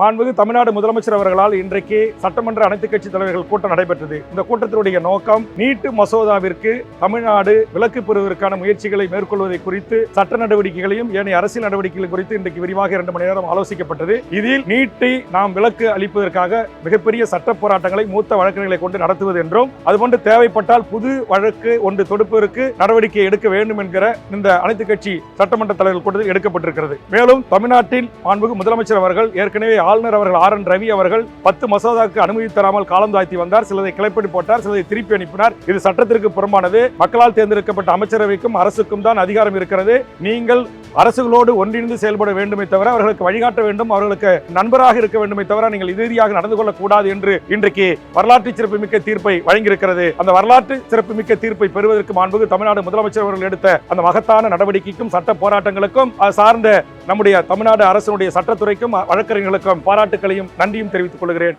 மாண்புமிகு தமிழ்நாடு முதலமைச்சர் அவர்களால் இன்றைக்கு சட்டமன்ற அனைத்து கட்சி தலைவர்கள் கூட்டம் நடைபெற்றது. இந்த கூட்டத்தினுடைய நோக்கம் நீட்டு மசோதாவிற்கு தமிழ்நாடு விலக்கு பெறுவதற்கான முயற்சிகளை மேற்கொள்வதை குறித்து சட்ட நடவடிக்கைகளையும் ஏனைய அரசியல் நடவடிக்கைகள் குறித்து இன்றைக்கு விரிவாக இரண்டு மணி நேரம் ஆலோசிக்கப்பட்டது. இதில் நீட்டை நாம் விலக்கு அளிப்பதற்காக மிகப்பெரிய சட்ட போராட்டங்களை மூத்த வழக்கறிஞர்களை கொண்டு நடத்துவது என்றும் அதுபோன்று தேவைப்பட்டால் புது வழக்கு ஒன்று தொடுப்பதற்கு நடவடிக்கை எடுக்க வேண்டும் என்கிற இந்த அனைத்து கட்சி சட்டமன்ற தலைவர்கள் கூட்டத்தில் எடுக்கப்பட்டிருக்கிறது. மேலும் தமிழ்நாட்டில் மாண்புமிகு முதலமைச்சர் அவர்கள் ஏற்கனவே ஆளுநர் அவர்கள் ஆர் என் ரவி அவர்கள் பத்து மசோதாவுக்கு அனுமதி தராமல் காலம் தாழ்த்தி வந்தார். சிலதை கிளைப்படி போட்டார் சிலதை திருப்பி அனுப்பினார். இது சட்டத்திற்கு புறம்பானது. மக்களால் தேர்ந்தெடுக்கப்பட்ட அமைச்சரவைக்கும் அரசுக்கும் தான் அதிகாரம் இருக்கிறது. நீங்கள் அரசுகளோடு ஒன்றிணைந்து செயல்பட வேண்டுமே தவிர அவர்களுக்கு வழிகாட்ட வேண்டும் அவர்களுக்கு நண்பராக இருக்க வேண்டுமே தவிர நீங்கள் இறுதியாக நடந்து கொள்ளக்கூடாது என்று இன்றைக்கு வரலாற்று சிறப்புமிக்க தீர்ப்பை வழங்கியிருக்கிறது. அந்த வரலாற்று சிறப்புமிக்க தீர்ப்பை பெறுவதற்கு மாண்புமிகு தமிழ்நாடு முதலமைச்சர் அவர்கள் எடுத்த அந்த மகத்தான நடவடிக்கைக்கும் சட்ட போராட்டங்களுக்கும் சார்ந்த நம்முடைய தமிழ்நாடு அரசினுடைய சட்டத்துறைக்கும் வழக்கறிஞர்களுக்கும் பாராட்டுகளையும் நன்றியும் தெரிவித்துக் கொள்கிறேன்.